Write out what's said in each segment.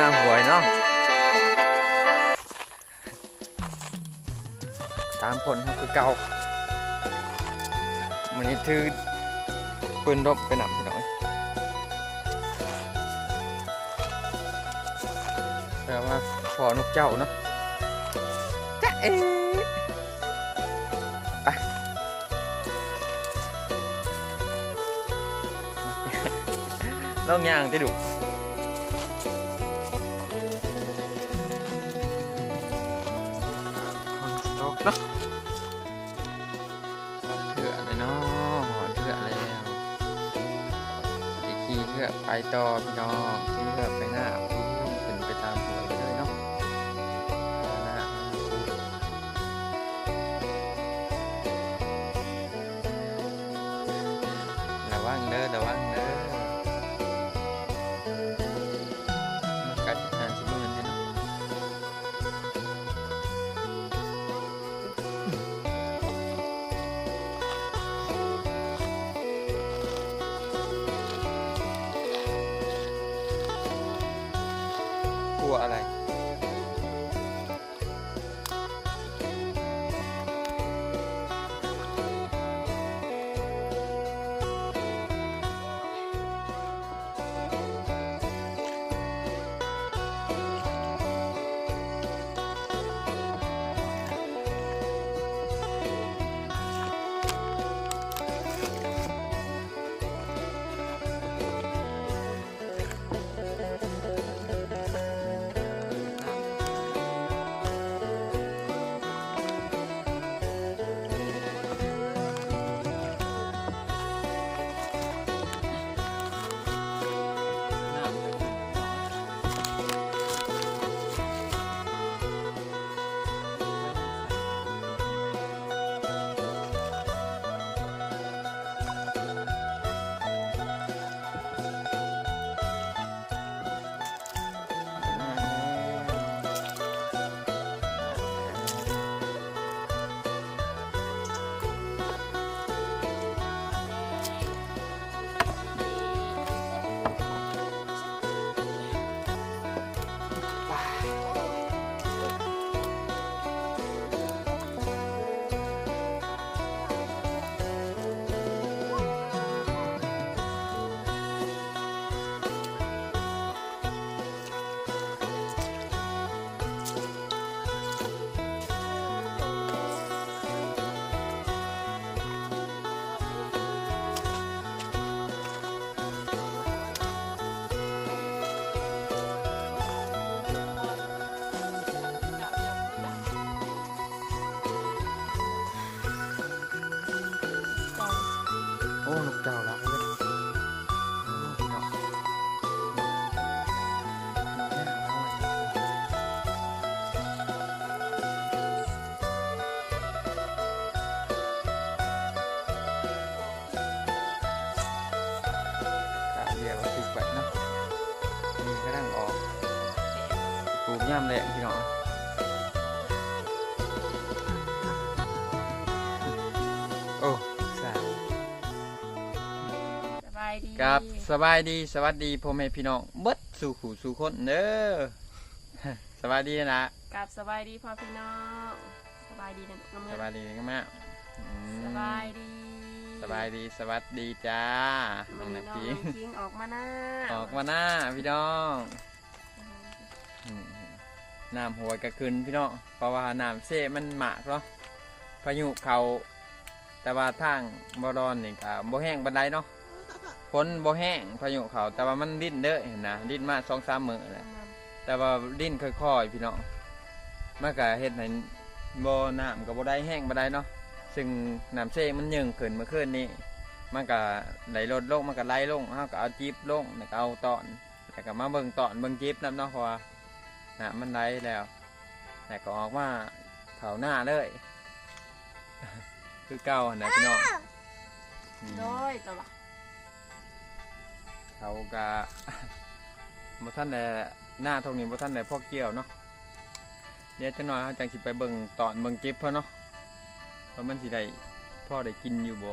น้าหวยเนาะสามคนครับคือเก่ามันนี้ถือปืนรบไปหนำพี่น้อยแปลว่าพอนกเจ้าเนาะจ๊ะเอ๋ไปลองย่างจะดู เนาะเถื่อเลยเนาะหอนเถื่อแล้วอีกทีเถื่อไปต่อพี่น้องเถื่อไปหน้า ย่ำแหลงพี่น้องโอ้สาสบายดีครับสบายดีสวัสดีพ่อแม่พี่น้องเบิดสู่ขู่สู่คนเด้อสบายดีนะกับสบายดีพ่อพี่น้องสบายดีนะน้ำสเงินบายดีกันมากอืมสบายดี สบายดีสวัสดีจ้าน้องนักน้องกีคิงออกมาหน้าออกมาหน้าพี่น้องอืม น้ำหัวยกระคืนพี่น้องเพราะว่าน้ำเซ่มันหมากเนาะพายุเขาแต่ว่าทางบรอนนี่ก็บ่แห้งบันไดเนาะฝนบ่แห้งพายุเขาแต่ว่ามันดิ้นเด้อเห็นนะดิ้นมาสองสามมือแหละแต่ว่าดิ้นค่อยๆพี่น้องมันก็เฮ็ดให้บ่น้ำก็บ่ได้แห้งบ่ไดเนาะซึ่งน้ำเซมันยึงขึ้นเมื่อคืนนี้มันก็ไหลลดลงมันก็ไหลลงเฮาก็เอาจิ๊บลงแล้วก็เอาตอนแล้วก็มาเบิ่งตอนเบิ่งจิ๊บนํเนาะเพราะว่า น้ำมันไหลแล้วแล้วก็ออกมาเข้าหน้าเลย คือเก่าหั่นนะพี่น้องอืมโดยตัวละเขาก็บ่ท่านได้หน้าตรงนี้บ่ท่านได้พอเกี่ยวเนาะเดี๋ยวจะน้อยเขาจังสิไปเบิ่งตอนเบิ่งจิบเพิ่นเนาะว่ามันสิได้พ่อได้กินอยู่บ่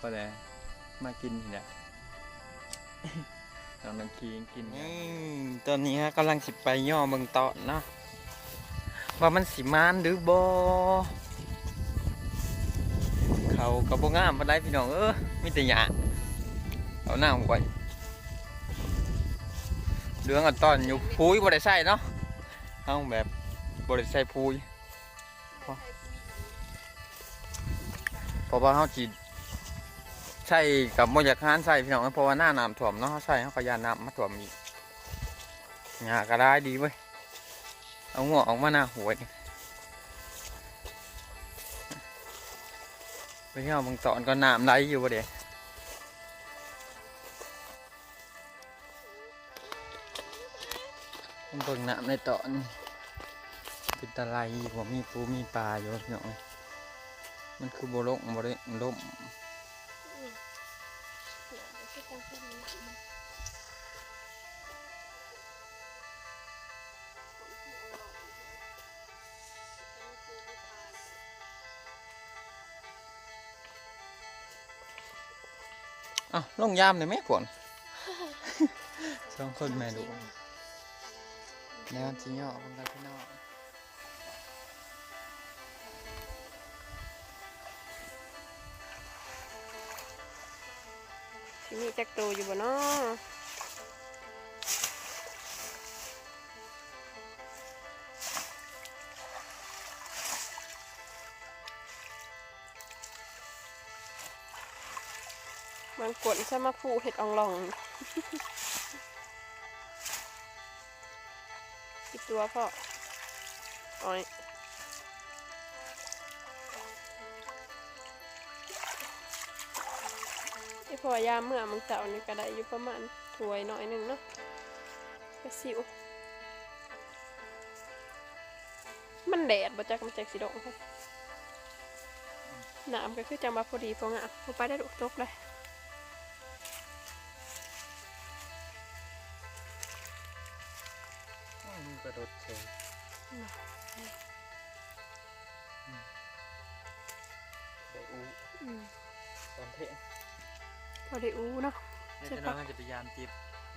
ก็ได้มากินนี่แหละ ทตอนน้ำคิงกินตอนนี้ฮะกำลังสิไปย่อเบิ่งเตอนเนาะว่ามันสิมานหรือบ่เขาก็บ่งามปานใดพี่น้องเออมีแต่หยาเอาหน้าหวยเหลืองอันตอนอยู่พุ้ยบ่ได้ใส่เนาะเอาแบบบ่ได้ใส่พุ้ยเพราะว่าเฮาสิ ใช่กับบ่อยากหานใส่พี่น้องเพราะว่าหน้าน้ำท่วมเนาะใส่เฮาก็ยานน้ำมาท่วมอีกหญ้าก็ได้ดีเว้ยเอาหัวออกมาหน้าหวยไปเที่ยวเบางตอนก็น้ำไหลอยู่บ่เด้มันเบิ่งน้ำในตอนเป็นตะไลบ่มีปูมีปลาอยู่พี่น้องมันคือโบ่ลงบ่ได้ล่ม อ้าวลงยามเลยไหมขวนสองคนแม่ดูแนวจริงเหรอคุณตาพี่น้องสิมีจักโตอยู่บ่เนาะ บางกดซะมาผูเห็ดอองหลองกี่ตัวพ่ออ้อยไอพอยามเมื่อมึงเจ้านี่ก็ได้อยู่ประมาณถ้วยหน่อยหนึ่งเนาะกระสิวมันแดดบ่จักมันจักสิดอกค่ะน้ำก็คือจังมาพอดีพองอะพอไปได้ดุตกเลย ระโดดเฉยได้อูอืมตอนเทะพอได้อู้เนาะเดี๋ยวใช่จะปะน้องจะไปยามจิบ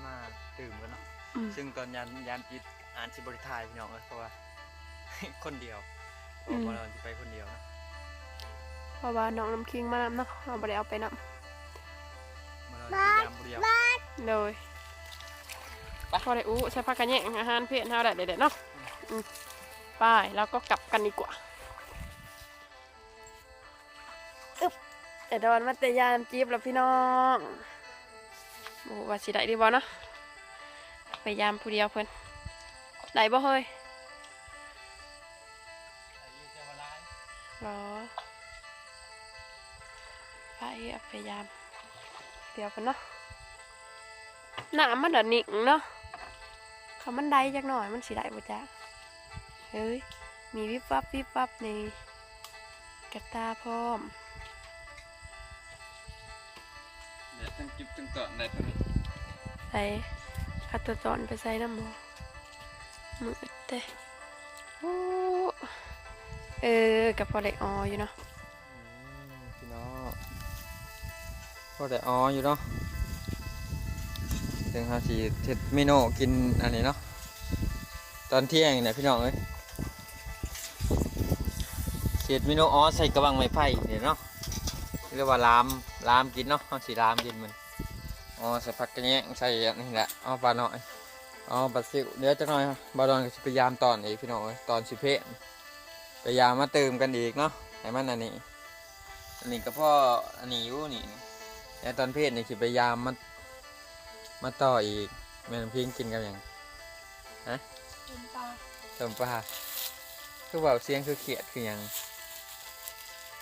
มาตื่มกันเนาะอืมซึ่งตอนยามยามจิบอ่านสิบริทายพี่น้องเลยเพราะว่าคนเดียวเพอืราะมว่าเราจะไปคนเดียวนะเพราะว่าน้องน้ำคิงมานำเนาะเอาไปได้เอาไปนเมื่อเราจะยามผู้เดียวำเลย พอได้อู้ใช้พักกันแย่งอาหารเพศเท่าได้เด็ดๆเนาะอืมไปแล้วก็กลับกันดีกว่าอึ๊บแต่ดอนมาแต่ยามจีบแล้วพี่น้องโอ้ว่าสิได้ดีบ่เนาะไปยามผู้เดียวเพิ่นได้บ่เฮ้ยหรอไปเอาไปยามเดียวกันเนาะน้ำมันเดะนิ่งเนาะ คำมันได้จักหน่อยมันสิได้บ่จ๊ะเฮ้ย มีวิบวับวิบวับในกระตาพร้อมเดี๋ยวทั้งจิบทั้งตอนได้เท่านี้ใส่คัตเตอร์จอนไปใส่น้ำหมูมือเตะโอ้เออกับพอได้อออยู่เนาะพี่น้องก็ได้อ๋ออยู่เนาะถึงเขาสีเท็ดเมนูกินอันนี้เนาะ ตอนเที่ยงเนี่ยพี่น้องเอ้ยเศษเมนูอ๋อใส่กระบังไม้ไผ่เนี่ยเนาะเรียกว่าลามลามกินเนาะเขาสีลามกินมันอ๋อใส่ผักกระแยใส่อันนี้แหละอ๋อปลาหน่อยอ๋อปลาซิวเดี๋ยวจะหน่อยบาดอนก็จะพยายามตอนอีกพี่น้องเอ้ยตอนสิเพะพยายามมาเติมกันอีกเนาะให้มันอันนี้อันนี้ก็พ่ออันนี้อยู่นี่แต่ตอนเพศเนี่คือพยายามมามาต่ออีกแม่นพิงกินกับหยัง ต้มปลาคือเบาเสียงคือเขียดคือหยัง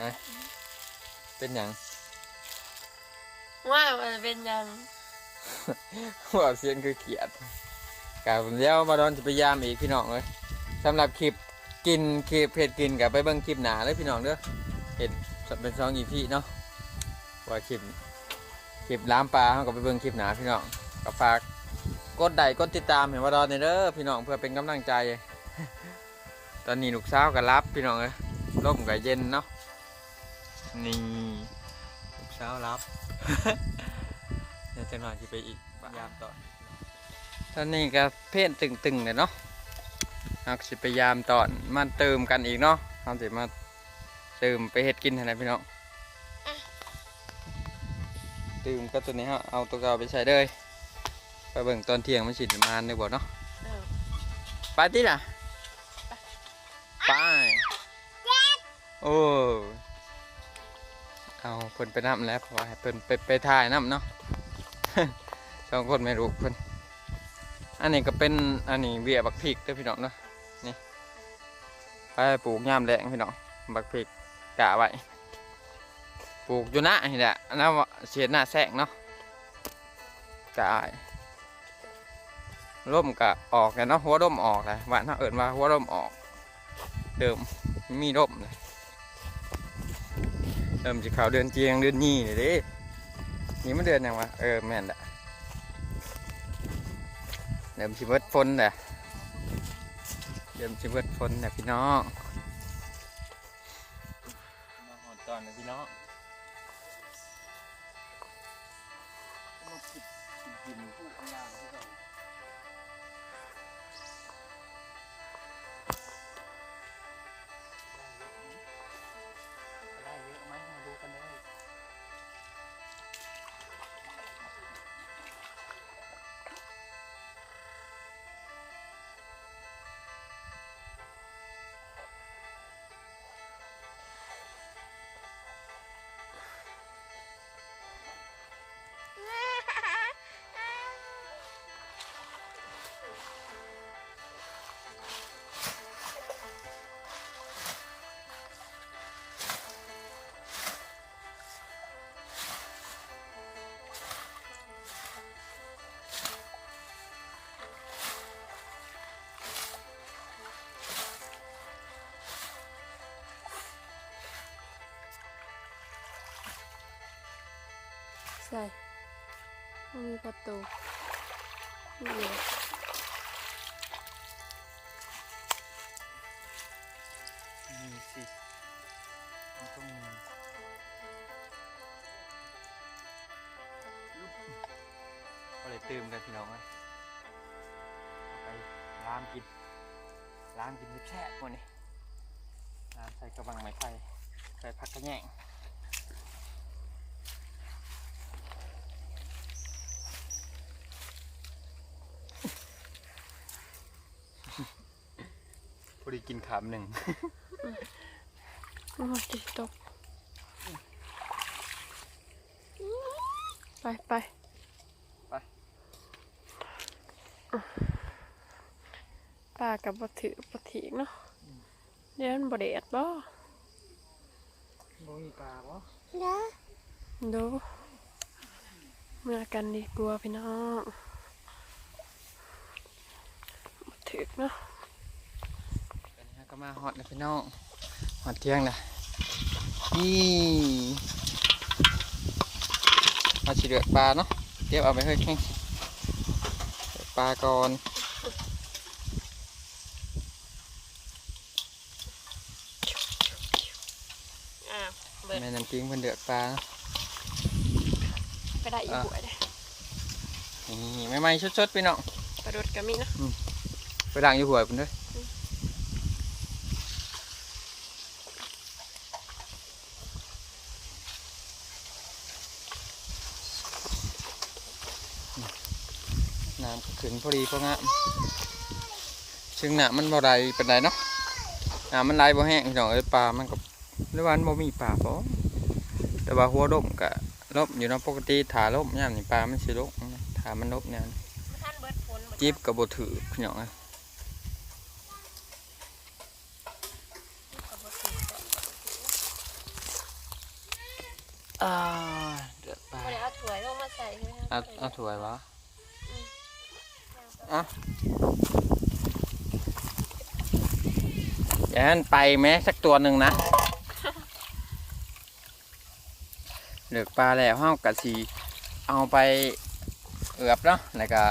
ฮะเป็นหยังว่ามันเป็นยังเบาเสียงคือเขียดกับเดี๋ยวมาดอนจะพยายามอีกพี่น้องเลยสำหรับคลิปกินคลิปเพจกินกับไปเบิ่งคลิปหนาเลยพี่น้องเด้อเห็ดเป็นสองอีพีเนาะว่าคลิปคลิปล้ามปลาเขาก็ไปเบิ่งคลิปหนาพี่น้องก็ฝาก กดไลค์กดติดตามเห็นว่าดอนเด้อพี่น้องเพื่อเป็นกำลังใจ ตอนนี้ลูกสาวก็รับพี่น้องเลยร่มก็เย็นเนาะนี่ลูกสาวรับเดี๋ยวจะหน่อยจะไปอีกพยายามต่อตอนนี้ก็เพศตึงๆเลยเนาะเราก็สิพยายามตอนมาเติมกันอีกเนาะเราสิมาเติมไปเฮ็ดกินให้นะพี่น้องเติมก็ตัวนี้ฮะเอาตัวเก่าไปใส่เลย ไปเบิ่งตอนเที่ยงมันสิมานได้บ่เนาะเออไปติล่ะไปโอ้เอาเพิ่นไปน้ำแล้วเพราะว่าให้เพิ่นไปไปถ่ายน้ำเนาะสองคนไม่รู้เพิ่นอันนี้ก็เป็นอันนี้เบี้ยบักพริกเด้อพี่น้องเนาะนี่ไปปลูกยามแดงพี่น้องบักพริกกะไว้ปลูกอยู่หน้านี่แหละอันนั้นว่าเสียหน้าแสงเนาะกะไว้ ร่มกะออกแล้วเนาะหัวร่มออกเลยว่าถ้าเอิญว่าหัวร่มออก เดิมมีร่มเลยเริ่มจะเข้าเดือนเจียงเดือนยี่เลยด้นี่มันเดือนยังวะเออแม่นละเริ่มชิเบิดฝนแหละเริ่มชิเบิดฝนแหละพี่น้องมาหอดตอนนะพี่น้อง ใส่ไม่มีประตูนี่มีสิมันต้องมีก็เลยตื่มกันพี่น้องนะเอาไปล้ามกินล้ามกินแซ่บๆวันนี้ล้ามใส่กระบังไม้ไผ่ใส่ผักกระแยง อดีกินขามหนึ่งโอ้ยจิตก ไปไปไปป้ากับบถือบถีกเนาะเดี๋ยวมันบไดเดดบ่บ่มีปลาบ่ดูเมื่อกันดีกลัวาพี่น้องบ่ถือกเนาะเป็นฮะก็ มาฮอตนะพี่น้องฮอตเที่ยงนะนี่มาฉีเดือดปลาเนาะเก็บเอาไปเฮ้ยแห้งเดือดปลาก่อนอ้าวเบิดแม่น้ำปิ้งเพิ่นเดือดปลาเนาะไปได้อีกหัวยเลยนี่ไม่ไม่ๆชดๆพี่น้องปลาดุดก็มีเนาะไปด่างอยู่หัวเพิ่นเด้วย น้ำก็ขึ้นพอดีพองามซึ่งน้ำมันบ่ได้เป็นไรเนาะน้ำมันไหลบ่แห้งพี่น้องเอ้ยปลามันก็หรือว่ามันบ่มีปลาบ่แต่ว่าหัวล่มก็ล่มอยู่เนาะปกติถาล่มยามนี่ปลามันสิลงถามันลบเนี่ยท่านเบิดฝนจิบกับบถือพี่น้องเอ้ยอ่าเดือดปลาบ่ได้เอาถ้วยลงมาใส่ใช่ไหมเอาเอาถ้วยวะ อะอย่าให้นไปแม้สักตัวหนึ่งนะเหลือกปลาแล้วห้ากะสีเอาไปเอือบเนาะแล้วก็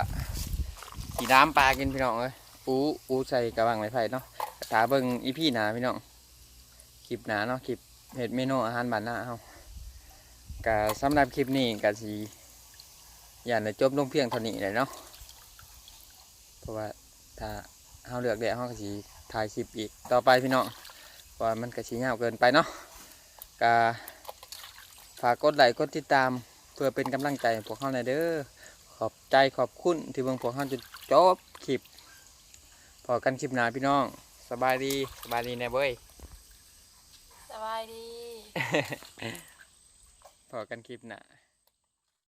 สีน้ำปลากินพี่น้องเอ้ยอูอูใส่กระบังไม้ไผ่เนาะตาเบิ่งอีพี่หนาพี่น้องคลิปหนาเนาะคลิปเห็ดเมนูอาหารบ้านหน้าเฮากะสำหรับคลิปนี้กะสีอย่าในจบลงเพียงเท่านี้เลยเนาะ เพราะว่าถ้าเฮาเลือกได้เฮาก็สิถ่ายคลิปอีกต่อไปพี่น้องเพราะว่ามันก็สิยาวเกินไปเนาะก็ฝากกดไลค์กดติดตามเพื่อเป็นกำลังใจให้พวกเฮาหน่อยเด้อขอบใจขอบคุณที่เบิ่งพวกเฮาจนจบคลิปพอกันคลิปหน้าพี่น้อง สบายดีสบายดีแน่เบ้ยสบายดี พอกันคลิปหน้า